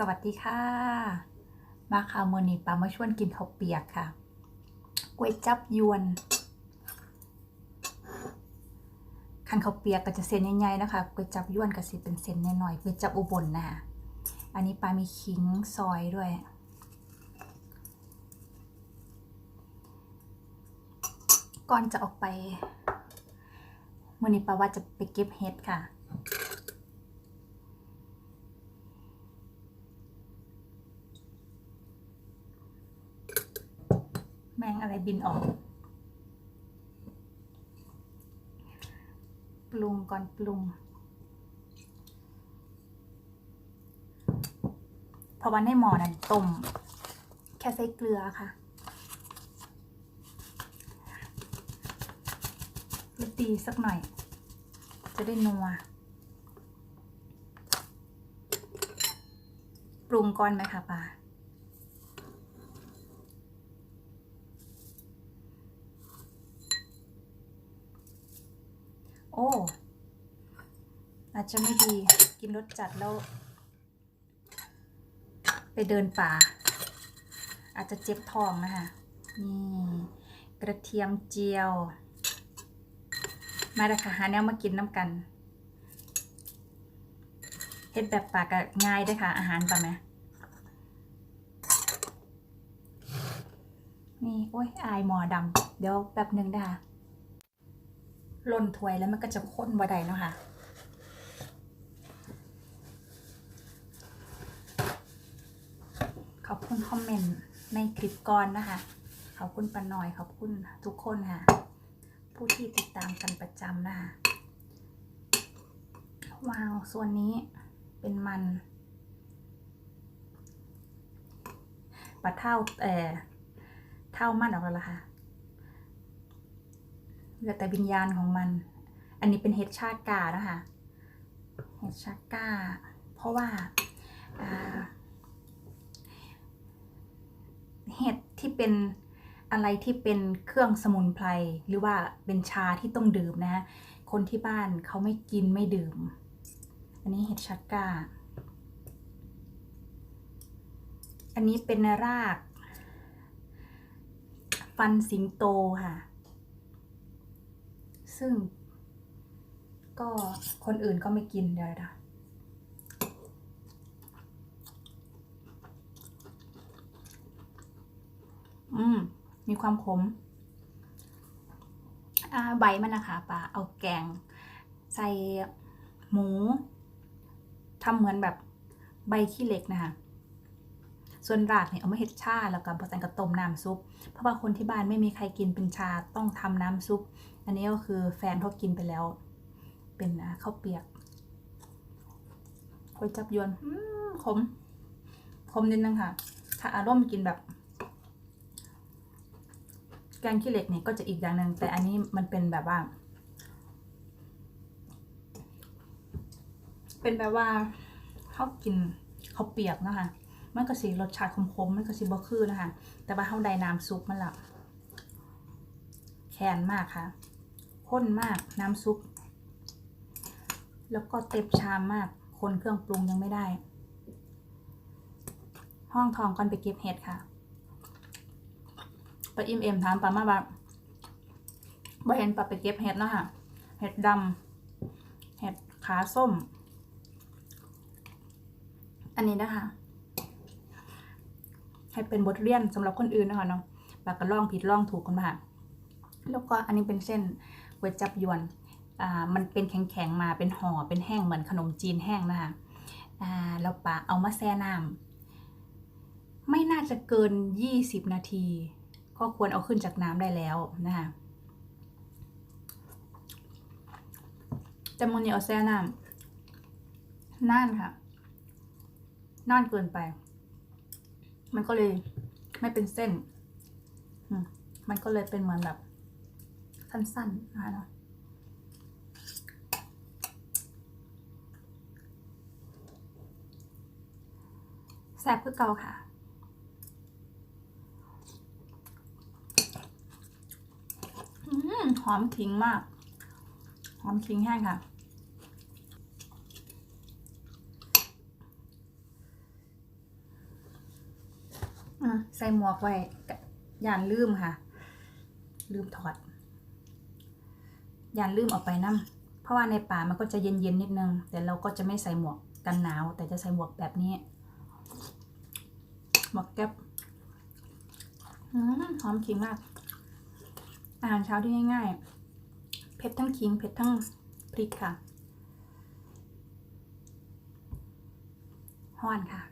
สวัสดีค่ะ มาค่ะมือนี้ปามาชวนกินข้าวเปียกค่ะก๋วยจับยวน คันข้าวเปียกก็จะเส้นใหญ่ๆนะคะก๋วยจับยวนก็สิเป็นเส้นน้อยๆก๋วยจับอุบลนะคะอันนี้ปลามีขิงซอยด้วย ก่อนจะออกไปมือนี้ปาว่าจะไปเก็บเห็ดค่ะ แมงอะไร บินออก ปรุงก่อนปรุงพราะว่าในหมอนั้นต้ม แค่ใส่เกลือค่ะแล้วตีสักหน่อย จะได้นัวปรุงก่อนไหมคะปลา โอ้ อา จจะไม่ดีกินรสจัดแล้ว ไปเดินป่า อาจจะเจ็บท้องนะคะ นี่กระเทียมเจียว มาลยค่ะหาแนวมากินน้ำกันเฮ็ดแบบปากก็ง่ายด้วยค่ะ อาหารป่ะไหมนี่โอ้ยอายหมอดำเดี๋ยวแป๊บหนึ่งนะคะล่นถ้วยแล้วมันก็จะข้นบ่ไดเนาะค่ะ อบคุณคอมเมนต์ในคลิปก่อนนะคะ ขอบคุณปาหน่อยขอบคุณทุกคนค่ะ ผู้ที่ติดตามกันประจำนะคะ ว้าว ส่วนนี้เป็นมันปลาเท่าเอ่อเท่ามันออกแล้วล่ะค่ะเหลือแต่วิญญาณของมัน อันนี้เป็นเห็ดชากานะคะเห็ดชากา เพราะว่าอ่า เห็ดที่เป็นอะไรที่เป็นเครื่องสมุนไพรหรือว่าเป็นชาที่ต้องดื่มนะ คนที่บ้านเขาไม่กินไม่ดื่ม อันนี้เห็ดชากาอันนี้เป็นราก ฟันสิงโตค่ะ ซึ่ง ก็คนอื่นก็ไม่กินเดี๋ยวนะ อืม มีความขม อ่า ใบมันนะคะปาเอาแกง ใส่หมูทำเหมือนแบบใบขี้เหล็กนะคะส่วนรากเนี่ยเอามาเฮ็ดชาแล้วก็ผสมกับต้มน้ำซุป เพราะว่าคนที่บ้านไม่มีใครกินเป็นชาต้องทำน้ำซุป อันนี้ก็คือแฟนเขากินไปแล้ว เป็นข้าวเปียกก๋วยจับยวนขม ขมนิดนึงค่ะ ถ้าอารมณ์กินแบบ กงขี้เหล็กนี่ก็จะอีกอย่างหนึ่งแต่อันนี้มันเป็นแบบว่า เป็นแบบว่าเขากินเขาเปียกนะคะมันก็สีรสชาติขมๆมันก็สีบ่คือนะคะแต่ว่าเขาได้น้ำซุปมันละแคนมากค่ะข้นมากน้ำซุป แล้วก็เต็มชามมาก คนเครื่องปรุงยังไม่ได้ ห้องทองก่อนไปเก็บเห็ดค่ะ ปลาอิมเอ็มถามปลามาแบบบ่เห็นปลาไปเก็บเห็ดเนาะค่ะเห็ดดำเห็ดขาส้ม อันนี้นะคะให้เป็นบทเรียนสำหรับคนอื่นนะคะเนาะปลากระล่องผิดล่องถูกกันมาแล้วก็อันนี้เป็นเส้นก๋วยจับยวนอ่ามันเป็นแข็งๆมาเป็นห่อเป็นแห้งเหมือนขนมจีนแห้งนะคะอ่าแล้วปะเอามาแช่น้ำไม่น่าจะเกิน 20 นาที ก็ควรเอาขึ้นจากน้ำได้แล้วนะคะแต่มันนี่เอาแช่น้ำน่านค่ะน่านเกินไป มันก็เลยไม่เป็นเส้น มันก็เลยเป็นเหมือนแบบ สั้นๆนะคะเนาะแซ่บคือเก่าค่ะ อืม หอมขิงมาก หอมขิงแห้งค่ะ ใส่หมวกไว้ย่านลืมค่ะ ลืมถอดย่านลืมออกไปน้ำเพราะว่าในป่ามันก็จะเย็นๆนิดนึง แต่เราก็จะไม่ใส่หมวกกันหนาว แต่จะใส่หมวกแบบนี้ หมวกแก๊ปหอมขิงมาก อาหารเช้าที่ง่ายๆ เผ็ดทั้งขิงเผ็ดทั้งพริกค่ะห้อนค่ะ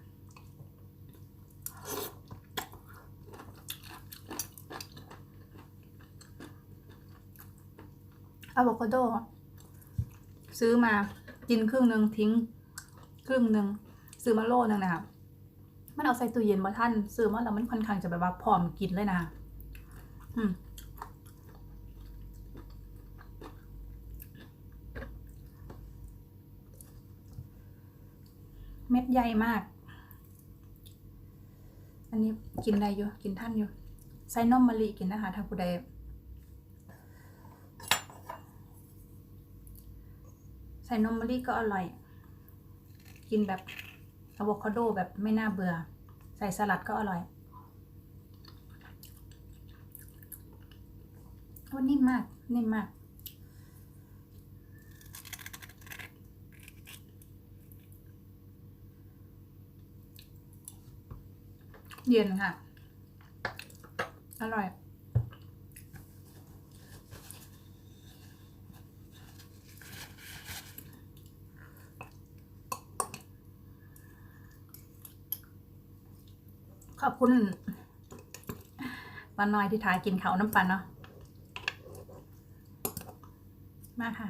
อะโวคาโด ซื้อมากินครึ่งหนึ่งทิ้ง ครึ่งหนึ่งซื้อมาโลนึงนะคะมันเอาใส่ตู้เย็นมาท่าน ซื้อมาแล้วมันค่อนข้างจะแบบว่าพร้อมกินเลยนะ อืม เม็ด ใหญ่มาก อันนี้กินได้อยู่ กินท่านอยู่ใส่นมมะลิกินนะคะถ้าผู้ใดใส่นมมะลิก็อร่อย กินแบบอะโวคาโดแบบไม่น่าเบื่อ ใส่สลัดก็อร่อยโอ้นิ่มมาก นิ่มมาก เย็นค่ะ อร่อย ขอบคุณปาน้อยที่ทายกินเขาน้ำปันเนาะมาค่ะ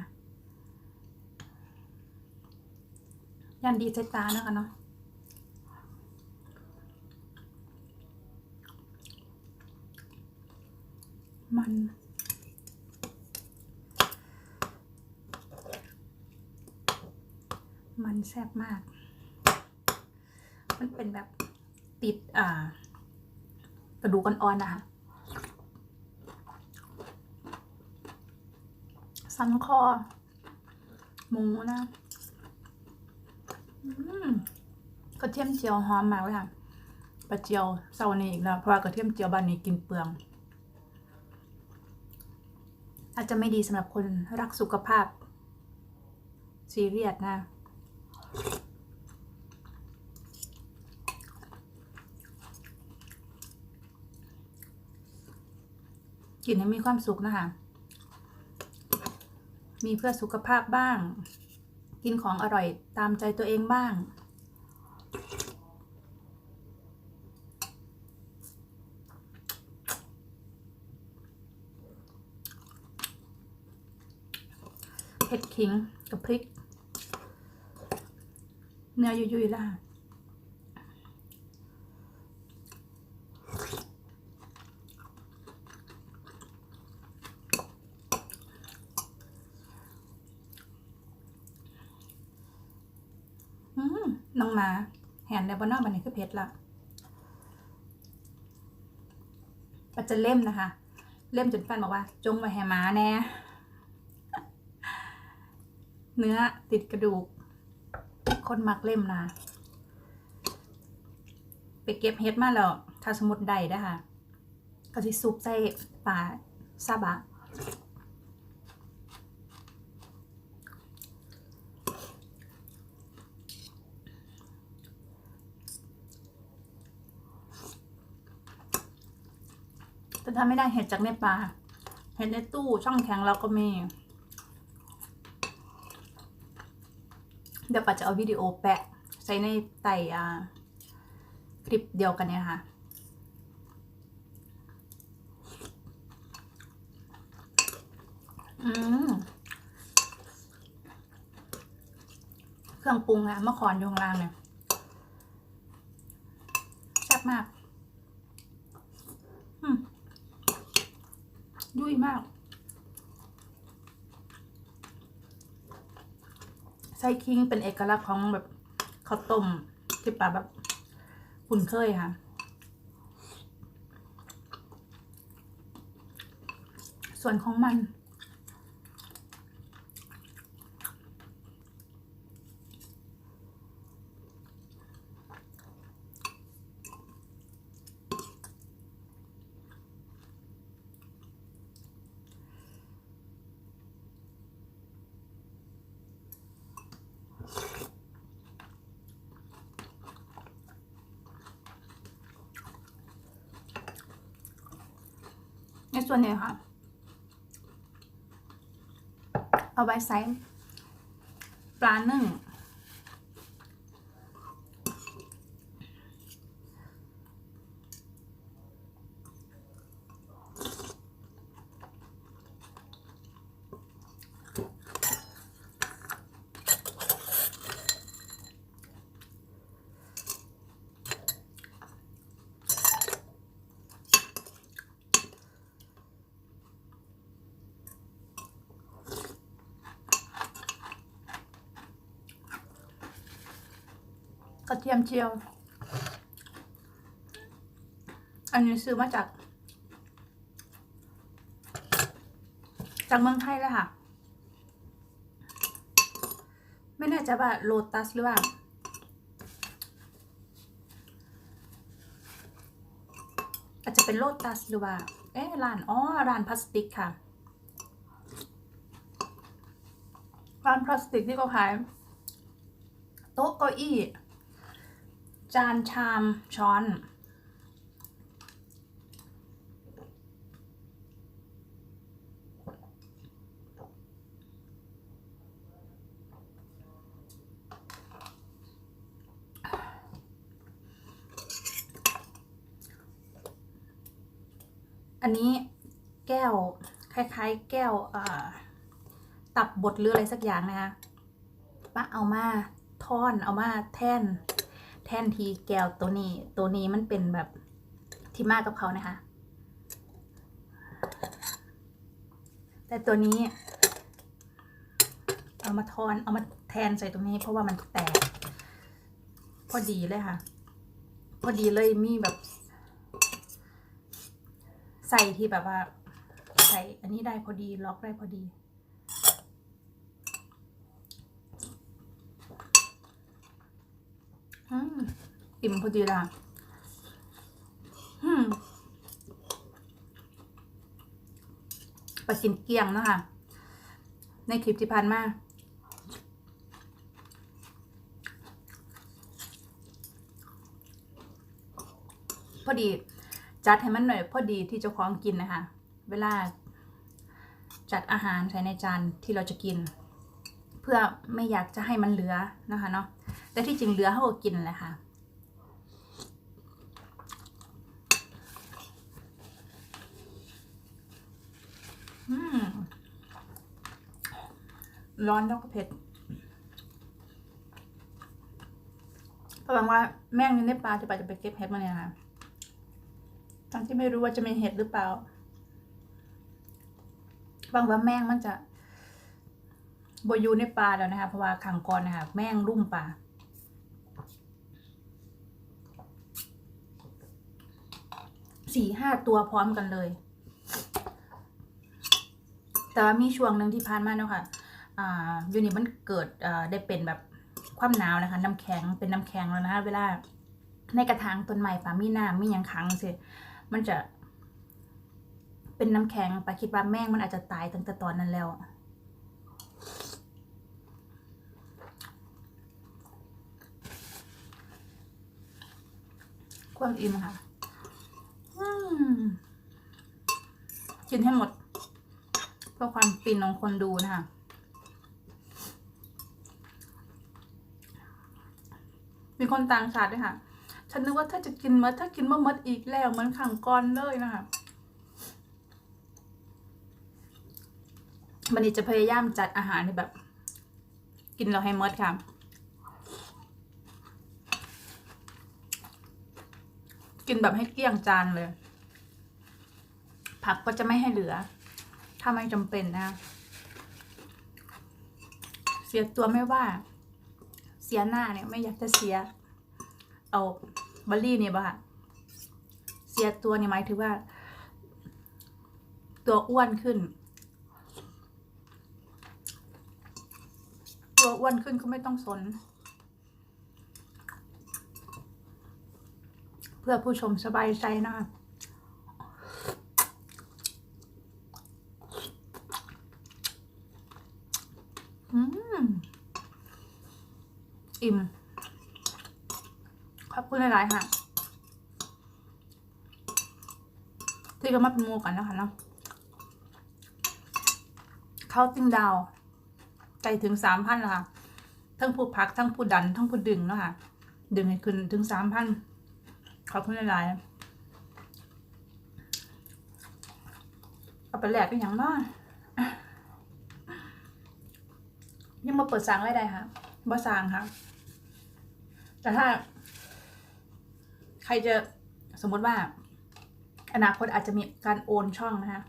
ยันดีใจตาเนาะคะเนาะ มัน มัน แซ่บมาก มันเป็นแบบติดอ่ากระดูกอ่อนๆนะคะสันคอ หมูนะอืมกระเทียมเจียวหอมมากเลยค่ะปลาเจียวเซานี้อีกแล้ว เพราะว่ากระเทียมเจียวบ้านนี้กินเปลือง อาจจะไม่ดีสำหรับคนรักสุขภาพซีเรียสนะ กินให้มีความสุขนะคะ มีเพื่อสุขภาพบ้าง กินของอร่อยตามใจตัวเองบ้าง เผ็ดขิงกับพริก เนื้อยุ่ยๆแล้วค่ะอืมน้องหมาแหนในบนนอกบันนี้คือเผ็ดละปัจจะเล่มนะคะ เล่มจนแฟนบอกว่า จงไว้แหหมาแน่ เนื้อติดกระดูก คนมักเล่มนะไปเก็บเฮ็ดมาแล้ว ถ้าสมมติได้นะคะก็สิซุปใส่ปลาซาบะแต่ถ้าไม่ได้เห็ดจากในป่าเห็ดในตู้ช่องแข็งเราก็มี เดี๋ยวปัดจะเอาวิดีโอแปะใส่ในไต่คลิปเดียวกันเนี่ยค่ะอืมเครื่องปรุงอะมะขอนยู่ข้างล่างเนี่ยแซ่บมาก อืมยุ่ยมาก ไส้คิงเป็นเอกลักษณ์ของแบบข้าวต้มที่ป่าแบบคุ้นเคยค่ะ ส่วนของมัน ส่วนนี้ค่ะ เอาไว้ใส่ปลานึ่ง กระเทียมเจียว อันนี้ซื้อมาจาก จากเมืองไทยเลยค่ะ ไม่แน่ใจว่าโลตัสหรือว่าอาจจะเป็นโลตัสหรือว่า เอ๊ะร้าน อ๋อ ร้านพลาสติกค่ะ ร้านพลาสติกที่เขาขาย โต๊ะเก้าอี้ จานชามช้อน อันนี้แก้ว คล้าย ๆ แก้วตับบดหรืออะไรสักอย่างนะคะป้าเอามาท่อนเอามาแท่น แท่นทีแก้วตัวนี้ ตัวนี้มันเป็นแบบที่มากับเขานะคะ แต่ตัวนี้ เอามาทอน เอามาแทนใส่ตรงนี้เพราะว่ามันแตก พอดีเลยค่ะ พอดีเลยมีแบบ ใส่ที่แบบว่า ใส่อันนี้ได้พอดีล็อกได้พอดี อิ่มพอดีละอืมไปกินเกียงเนะคะ ในคลิปที่ผ่านมาพอดี จัดให้มันหน่อย พอดีที่เจ้าของกินนะคะ เวลา จัดอาหารใส่ในจานที่เราจะกิน เพื่อไม่อยากจะให้มันเหลือนะคะเนาะ แต่ที่จริงเหลือเขาก็กินแหละค่ะร้อนแล้วก็เผ็ดเพราะวังว่าแม่งอยู่ในปลาจะไปจะไปเก็บเห็ดมาเนี่ยค่ะทั้งที่ไม่รู้ว่าจะมีเห็ดหรือเปล่าหวังว่าแม่งมันจะบอยู่ในปลาแล้วนะคะ เพราะว่าขังก่อนนะคะ แม่งรุ่มปลา สี่ห้าตัวพร้อมกันเลย แต่ว่ามีช่วงหนึ่งที่ผ่านมาเนาะค่ะอ่าอยู่นี่มันเกิดอ่าได้เป็นแบบความหนาวนะคะ น้ำแข็งเป็นน้ำแข็งแล้วนะคะเวลาในกระถางต้นไม้ปามีน้ำมียังขังสิมันจะ เป็นน้ำแข็งปาคิดว่าแม่งมันอาจจะตายตั้งแต่ตอนนั้นแล้วความอิ่มค่ะ กินให้หมด เพื่อความฟินของคนดูนะคะมีคนต่างชาติด้วยค่ะ ฉันนึกว่าถ้าจะกินมดถ้ากินมะมดอีกแล้วเหมือนขังก้อนเลยนะคะวันนี้จะพยายามจัดอาหารที่แบบ กินเราให้มดค่ะ กินแบบให้เกลี้ยงจานเลย ผักก็จะไม่ให้เหลือ ถ้าไม่จำเป็นนะ เสียตัวไม่ว่า เสียหน้าเนี่ยไม่อยากจะเสีย เอาบัลลี่เนี่ยบ่ะเสียตัวเนี่ยหมายถึงว่า ตัวอ้วนขึ้น ตัวอ้วนขึ้นก็ไม่ต้องสน พื่อผู้ชมสบายใจนะคะอิ่ม ขอบคุณหลาย ๆ ค่ะ ที่ก็มาเป็นมูกันนะคะเนาะเข้าติ้งดาวไกลถึงสามพันแล้วค่ะ ทั้งผู้พัก ทั้งผู้ดัน ทั้งผู้ดึงเนาะค่ะ ดึงให้ขึ้นถึงสามพัน ขอบคุณหลายๆเอาไปแหลกเป็นอย่างน้อยยังมาเปิดสางไรได้ค่ะบ่สางค่ะ แต่ถ้า ใครจะสมมติว่า อนาคตอาจจะมีการโอนช่องนะคะ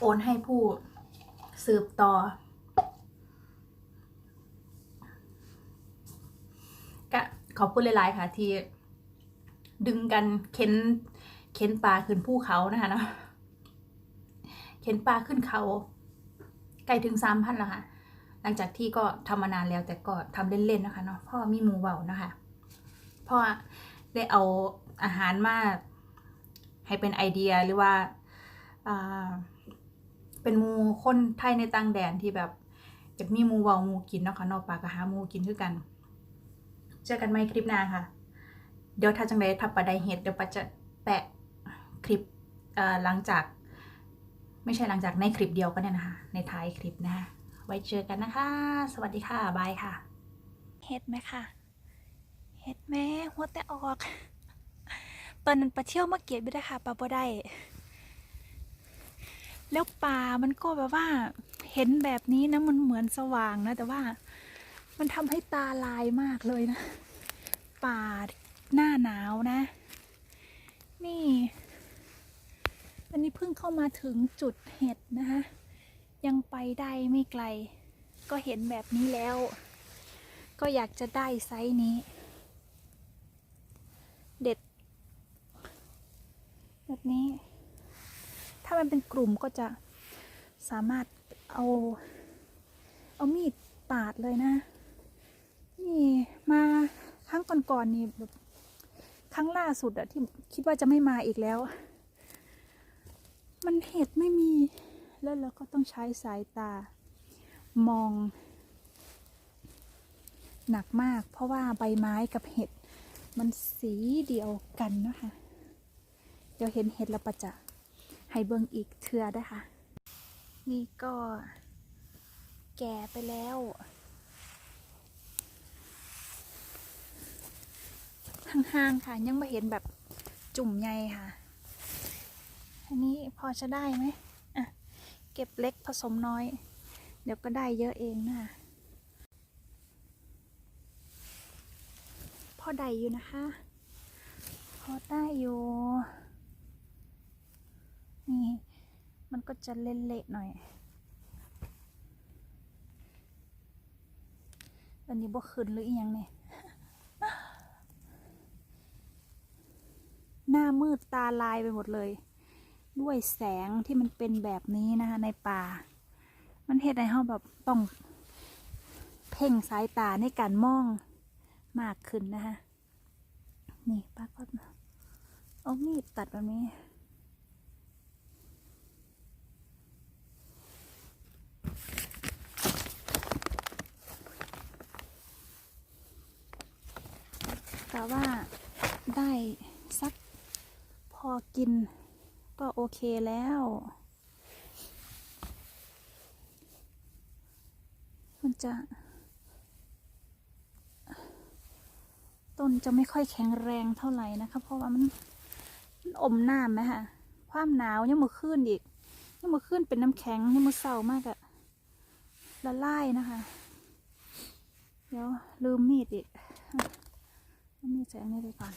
โอนให้ผู้สืบต่อ ก็ ขอบคุณหลาย ๆ ค่ะ ที่ดึงกันเข็นเข็นปลาขึ้นภูเขานะคะเนาะเข็นปลาขึ้นเขาใกล้ถึงสามพันแล้วค่ะ หลังจากที่ก็ทำมานานแล้วแต่ก็ทำเล่น ๆ นะคะเนาะพ่อมีหมูเบานะคะพ่อได้เอาอาหารมาให้เป็นไอเดียหรือว่าาเป็นมูคนไทยในต่างแดนที่แบบอยากมีมูเว้ามูกินเนาะค่ะเนอกปากก็หามูกินคือกัน เจอกันใหม่คลิปหน้าค่ะ เดี๋ยวถ้าจังไดทับปลาไดเฮ็ดเดี๋ยวปาจะแปะคลิปเอ่อหลังจาก ไม่ใช่หลังจากในคลิปเดียวก็เนี่ยนะคะ ในท้ายคลิปนะคะไว้เจอกันนะคะ สวัสดีค่ะ บายค่ะ เฮ็ดไหมค่ะ เฮ็ดแม่หัวแต่ออก ตอนนั้นปลาเที่ยวมาเก็บไม่ได้ค่ะปลาบ่ได้ แล้วปลามันก็แบบว่า เห็นแบบนี้นะมันเหมือนสว่างนะ แต่ว่า มันทำให้ตาลายมากเลยนะ ป่าหน้าหนาวนะ นี่อันนี้เพิ่งเข้ามาถึงจุดเห็ดนะคะยังไปได้ไม่ไกล ก็เห็นแบบนี้แล้ว ก็อยากจะได้ไซส์นี้ เด็ด แบบนี้ ถ้ามันเป็นกลุ่มก็จะสามารถเอา เอามีดปาดเลยนะ มาครั้งก่อนๆนี่แบบครั้งล่าสุดอะที่คิดว่าจะไม่มาอีกแล้ว มันเห็ดไม่มีแล้วเราก็ต้องใช้สายตามอง หนักมากเพราะว่าใบไม้กับเห็ด มันสีเดียวกันนะคะเดี๋ยวเห็นเห็ดแล้วปะจะให้เบิ่งอีกเทือได้ค่ะ นี่ก็แก่ไปแล้ว ห่างๆค่ะ ยังไม่เห็นแบบจุ่มใยค่ะ อันนี้พอจะได้ไหมอะ เก็บเล็กผสมน้อย เดี๋ยวก็ได้เยอะเองนะคะพอได้อยู่นะคะ พอได้อยู่ นี่มันก็จะเละๆหน่อย อันนี้บ่ขึ้นหรืออยังเนี่ย น้ามืดตาลายไปหมดเลย ด้วยแสงที่มันเป็นแบบนี้นะคะในป่า มันเฮ็ดให้เฮาแบบต้อง เพ่งสายตาในการมองมากขึ้นนะคะนี่ป้าก็เอามีดตัดแบบนี้แต่ว่าได้สัก พอกินก็โอเคแล้ว มันจะ ต้นจะไม่ค่อยแข็งแรงเท่าไหร่นะคะ เพราะว่ามันมันอมน้ำไหมคะความหนาวยังมือขึ้นอีกยังมือขึ้นเป็นน้ำแข็งยังมือเศร้ามากอะละลายนะคะ เดี๋ยวลืมมีดอีกมีดใส่อันนี้ไปก่อน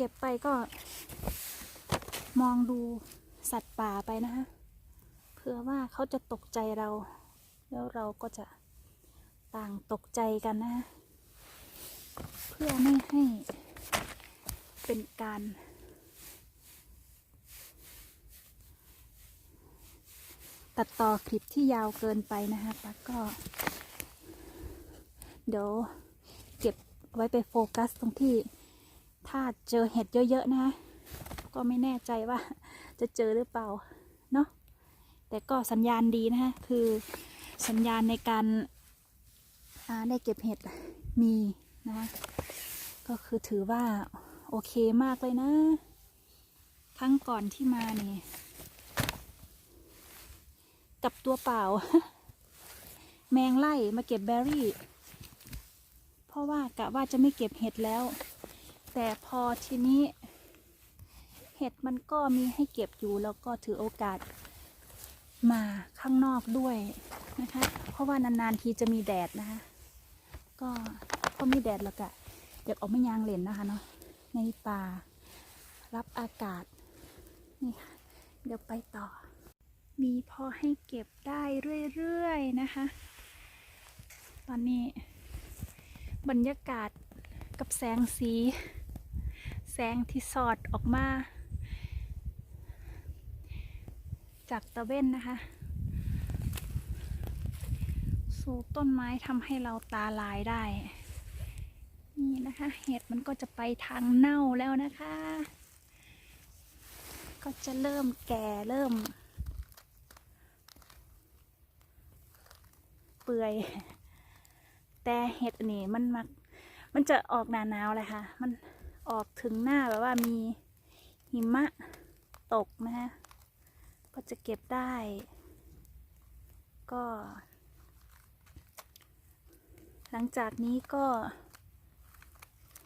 เก็บไปก็ มองดูสัตว์ป่าไปนะคะเผื่อว่าเขาจะตกใจเรา แล้วเราก็จะต่างตกใจกันนะ เพื่อไม่ให้เป็นการตัดต่อคลิปที่ยาวเกินไปนะคะปักก็ เดี๋ยวเก็บไว้ไปโฟกัสตรงที่ ถ้าเจอเห็ดเยอะๆนะก็ไม่แน่ใจว่าจะเจอหรือเปล่าเนาะแต่ก็สัญญาณดีนะฮะคือสัญญาณในการได้เก็บเห็ดมีนะคะก็คือถือว่าโอเคมากเลยนะครั้งก่อนที่มานี่กับตัวเปล่า แมงไล่มาเก็บแบร์รี่ เพราะว่ากะว่าจะไม่เก็บเห็ดแล้ว แต่พอทีนี้ เห็ดมันก็มีให้เก็บอยู่แล้วก็ถือโอกาสมาข้างนอกด้วยนะคะ เพราะว่านานๆทีจะมีแดดนะคะ ก็พอมีแดดแล้วก็อยากออกไม่ยางเล่นนะคะเนาะในป่ารับอากาศนี่ค่ะเดี๋ยวไปต่อ มีพอให้เก็บได้เรื่อยๆนะคะ ตอนนี้บรรยากาศกับแสงสี สงที่สอดออกมา จากตะเว้นนะคะ สู่ต้นไม้ทำให้เราตาลายได้ นี่นะคะ เห็ดมันก็จะไปทางเน่าแล้วนะคะ ก็จะเริ่มแก่เริ่ม เปื่อยแต่เห็ดอันนี้มันมักมันจะออกหนาหนาวเลยค่ะ มัน ออกถึงหน้าแบบว่ามีหิมะตกนะคะก็จะเก็บได้ ก็ หลังจากนี้ก็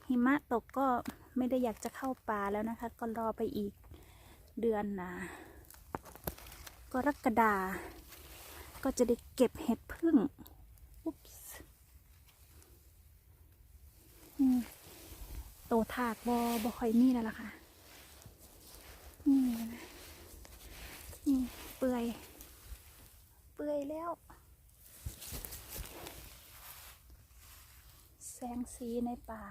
หิมะตกก็ไม่ได้อยากจะเข้าป่าแล้วนะคะ ก็รอไปอีกเดือนนะกรกฎาก็จะได้เก็บเห็ดพึ่งอุ๊บส์อืม ตถากบอบอค่อยมีแล้วล่ะค่ะนี่นะนี่เปื่อย เปื่อยแล้ว แสงสีในป่า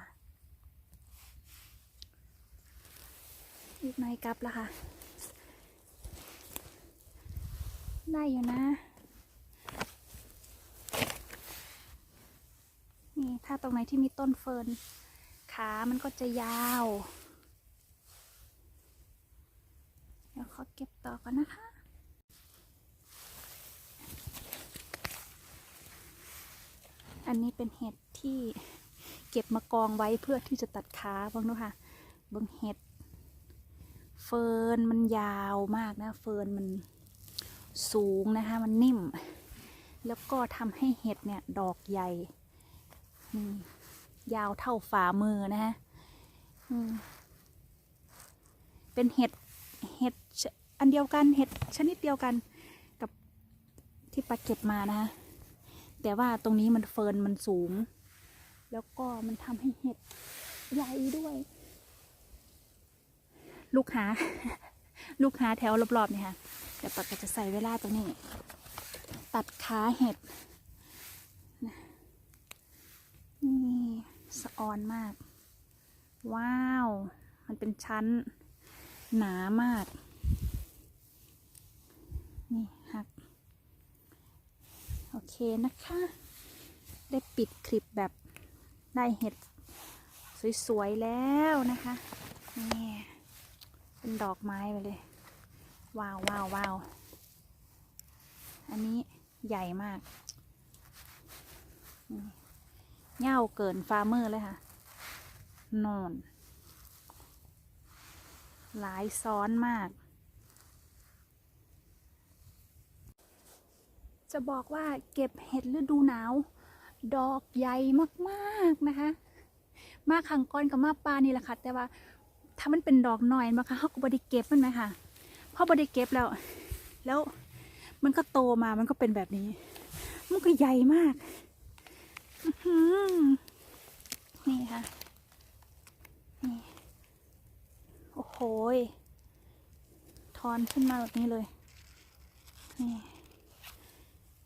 อีกหน่อยกลับแล้วค่ะ ได้อยู่นะ นี่ถ้าตรงไหนที่มีต้นเฟิร์น ขามันก็จะยาว เดี๋ยวขอเก็บต่อก่อนนะคะอันนี้เป็นเห็ดที่เก็บมากองไว้เพื่อที่จะตัดขาบ้างดูค่ะบางเห็ด เฟิร์นมันยาวมากนะ เฟิร์นมันสูงนะคะ มันนิ่ม แล้วก็ทำให้เห็ดเนี่ย ดอกใหญ่นี่ ยาวเท่าฝ่ามือนะฮะเป็นเห็ดเห็ดอันเดียวกันเห็ดชนิดเดียวกันกับที่ปลาเก็บมานะคะแต่ว่าตรงนี้มันเฟิร์นมันสูง แล้วก็มันทำให้เห็ดใหญ่ด้วย ลูกหา ลูกหาแถวรอบๆเนี่ยค่ะเดี๋ยวปักก็จะใส่เวลาตรงนี้ ตัดขาเห็ดนี่ สะออนมาก ว้าว มันเป็นชั้น หนามาก นี่หัก โอเคนะคะ ได้ปิดคลิปแบบได้เห็ด สวย ๆ แล้วนะคะนี่เป็นดอกไม้ไปเลย ว้าวว้าวว้าวอันนี้ใหญ่มากนี่ เง่าเกินฟาร์เมอร์เลยค่ะ นอน หลายซ้อนมาก จะบอกว่าเก็บเห็ดฤดูหนาว ดอกใหญ่มากๆนะคะ มาขังก้อนกับมาปลานี่แหละค่ะ แต่ว่าถ้ามันเป็นดอกหน่อยมาค่ะเขาก็บไดิเก็บมันไหมค่ะพอบไดิเก็บแล้ว แล้วมันก็โตมามันก็เป็นแบบนี้ มันก็ใหญ่มากอื้อหือ นี่ค่ะ นี่ โอ้โหทอนขึ้นมาแบบนี้เลย นี่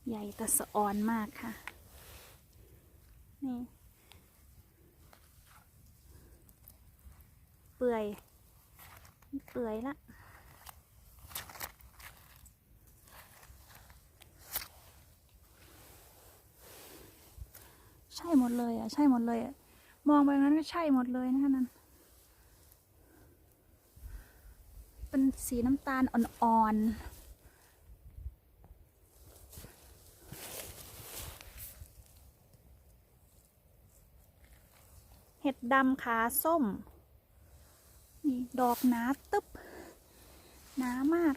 ใหญ่แต่สะออนมากค่ะ นี่ เปื่อย เปื่อยละใช่หมดเลยอะ ใช่หมดเลยอะ มองไปนั้นก็ใช่หมดเลยนะคะนั่นเป็นสีน้ำตาลอ่อนๆดดำขาส้ม นี่ ดอกหนาตึ๊บหนามาก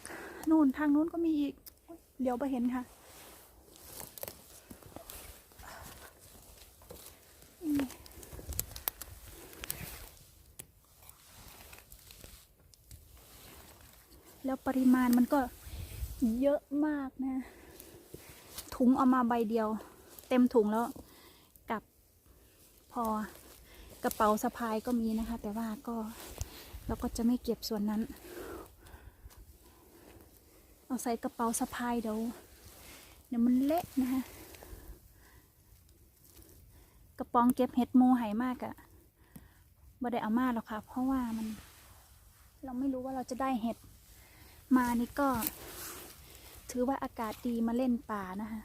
นู่นทางนู้นก็มีอีกเดี๋ยวไปเห็นค่ะนี่ แล้วปริมาณมันก็เยอะมากนะ ถุงเอามาใบเดียว เต็มถุงแล้วกับพอกระเป๋าสะพายก็มีนะคะ แต่ว่าก็เราก็จะไม่เก็บส่วนนั้น เอาใส่กระเป๋าสะพายเดี๋ยวเดี๋ยวมันเละนะคะกระป๋องเก็บเห็ดหมูหายมากอะบ่ได้เอามาหรอกค่ะ เพราะว่ามัน เราไม่รู้ว่าเราจะได้เห็ด มานี่ก็ ถือว่าอากาศดีมาเล่นป่านะคะ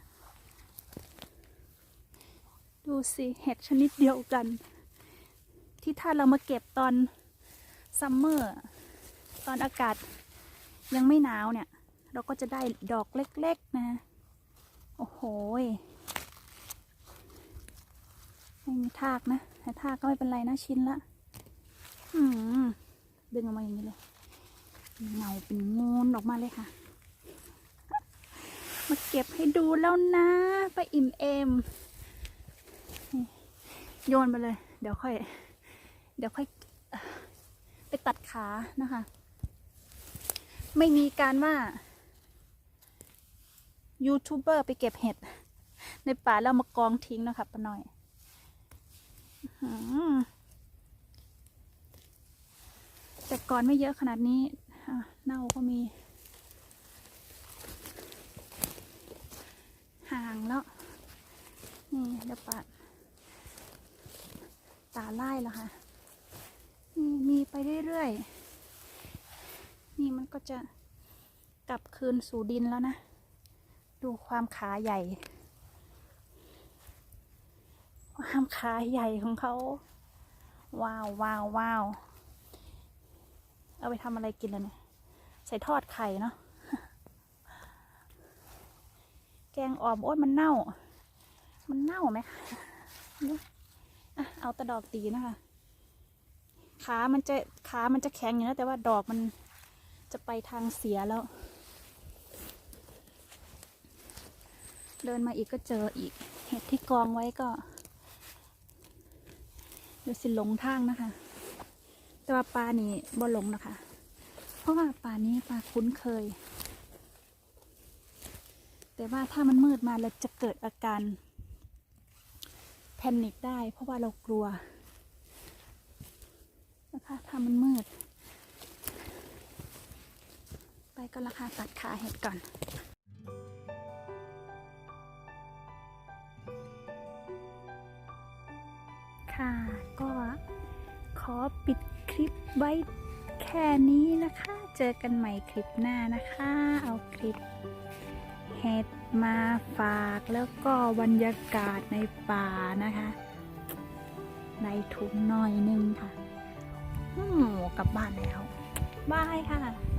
ดูสิเห็ดชนิดเดียวกัน ที่ถ้าเรามาเก็บตอนซัมเมอร์ตอนอากาศยังไม่หนาวเนี่ย เราก็จะได้ดอกเล็กๆนะ โอ้โหไม่มีทากนะแต่ทากก็ไม่เป็นไรนะชิ้นละอืมดึงออกมาอย่างนี้เลย เงาเป็นงูนออกมาเลยค่ะ มาเก็บให้ดูแล้วนะไปอิ่มเอมโยนไปเลย เดี๋ยวค่อย เดี๋ยวค่อยไปตัดขานะคะ ไม่มีการว่ายูทูบเบอร์ไปเก็บเห็ด ในป่าแล้วมากองทิ้งนะคะป้าน่อยอแต่ก่อนไม่เยอะขนาดนี้ เน่าก็มี ห่างแล้ว นี่เดี๋ยวปัด ตาไล่แล้วค่ะ นี่มีไปเรื่อยๆ นี่มันก็จะกลับคืนสู่ดินแล้วนะ ดูความขาใหญ่ ความขาใหญ่ของเขา ว้าวว้าวว้าว เอาไปทำอะไรกินแล้วเนี่ย ส่ทอดไข่เนาะแกงอ่อมโอ้ยมันเน่า มันเน่าไหมเนี่ยอะเอาแตะดอกตีนะคะ ขามันจะขามันจะแข็งอยู่นะแต่ว่าดอกมันจะไปทางเสียแล้ว เดินมาอีกก็เจออีก เห็ดที่กองไว้ก็เดี๋ยวสิหลงทางนะคะ แต่ว่าปลานี่บ่หลงนะคะ เพราะว่าปลานี้ปลาคุ้นเคย แต่ว่าถ้ามันมืดมาเราจะเกิดอาการแพนิคได้ เพราะว่าเรากลัวนะคะถ้ามันมืด ไปก็ราคาตัดขาเห็ดก่อนค่ะก็ขอปิดคลิปไว้ ค่นี้นะคะ เจอกันใหม่คลิปหน้านะคะ เอาคลิปเห็ดมาฝากแล้วก็บรรยากาศในป่านะคะ ในถุงหน่อยนึงค่ะ อืมกลับบ้านแล้ว บายค่ะ